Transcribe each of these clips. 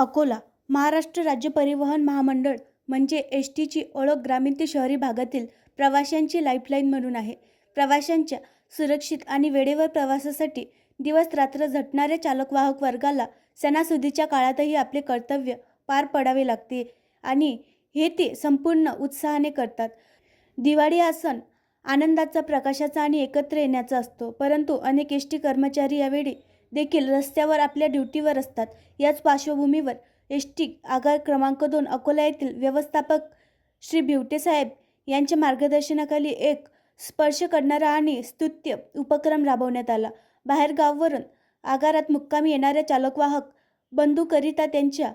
अकोला महाराष्ट्र राज्य परिवहन महामंडळ म्हणजे एस टीची ओळख ग्रामीण ते शहरी भागातील प्रवाशांची लाईफलाईन म्हणून आहे. प्रवाशांच्या सुरक्षित आणि वेळेवर प्रवासासाठी दिवस रात्र झटणाऱ्या चालक वाहक वर्गाला सणासुदीच्या काळातही आपले कर्तव्य पार पडावे लागते आणि हे ते संपूर्ण उत्साहाने करतात. दिवाळी हा सण आनंदाचा प्रकाशाचा आणि एकत्र येण्याचा असतो परंतु अनेक एस टी कर्मचारी यावेळी देखील रस्त्यावर आपल्या ड्युटीवर असतात. याच पार्श्वभूमीवर एस टी आगार क्रमांक दोन अकोला येथील व्यवस्थापक श्री भिवटेसाहेब यांच्या मार्गदर्शनाखाली एक स्पर्श करणारा आणि स्तुत्य उपक्रम राबवण्यात आला. बाहेरगाववरून आगारात मुक्कामी येणाऱ्या चालकवाहक बंधूकरिता त्यांच्या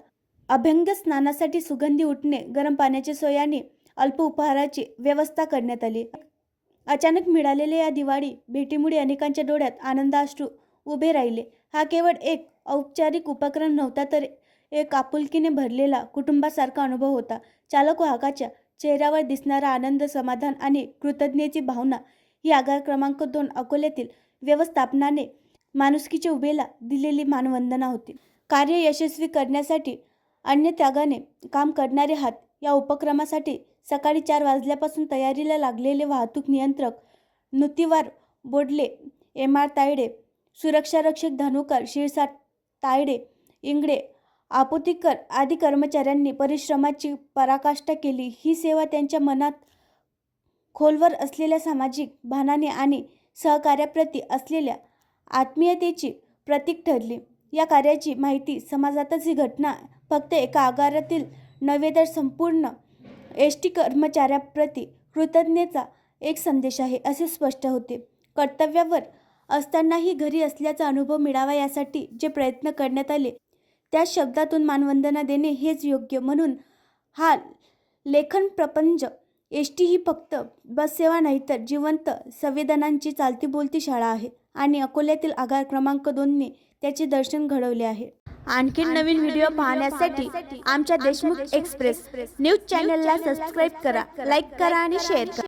अभ्यंग स्नानासाठी सुगंधी उठणे गरम पाण्याची सोय आणि अल्प उपहाराची व्यवस्था करण्यात आली. अचानक मिळालेल्या या दिवाळी भेटीमुळे अनेकांच्या डोळ्यात आनंदाश्रू उभे राहिले. हा केवळ एक औपचारिक उपक्रम नव्हता तर एक आपुलकीने भरलेला कुटुंबासारखा अनुभव होता. चालक वाहकाच्या चेहऱ्यावर दिसणारा आनंद समाधान आणि कृतज्ञतेची भावना ही आगार क्रमांक दोन अकोल्यातील व्यवस्थापनाने माणुसकीच्या उभेला दिलेली मानवंदना होती. कार्य यशस्वी करण्यासाठी अन्य त्यागाने काम करणारे हात या उपक्रमासाठी सकाळी चार वाजल्यापासून तयारीला लागलेले वाहतूक नियंत्रक नुतीवार बोडले एम आर तायडे सुरक्षारक्षक धानुकर शिरसाट तायडे इंगडे आपोतीकर आदी कर्मचाऱ्यांनी परिश्रमाची पराकाष्ठा केली. ही सेवा त्यांच्या मनात खोलवर असलेल्या सामाजिक भानाने आणि सहकार्याप्रती असलेल्या आत्मीयतेची प्रतीक ठरली. या कार्याची माहिती समाजातच ही घटना फक्त एका आगारातील नव्हे तर संपूर्ण एस टी कर्मचाऱ्याप्रती कृतज्ञतेचा एक संदेश आहे असे स्पष्ट होते. कर्तव्यावर असतानाही घरी असल्याचा अनुभव मिळावा यासाठी जे प्रयत्न करण्यात आले त्या शब्दातून मानवंदना देणे हेच योग्य. म्हणून हा लेखन प्रपंच एस टी ही फक्त बससेवा नाही तर जिवंत संवेदनांची चालती बोलती शाळा आहे आणि अकोल्यातील आगार क्रमांक दोनने त्याचे दर्शन घडवले आहे. आणखी नवीन व्हिडिओ पाहण्यासाठी आमच्या देशमुख एक्सप्रेस न्यूज चॅनलला सबस्क्राईब करा लाईक करा आणि शेअर करा.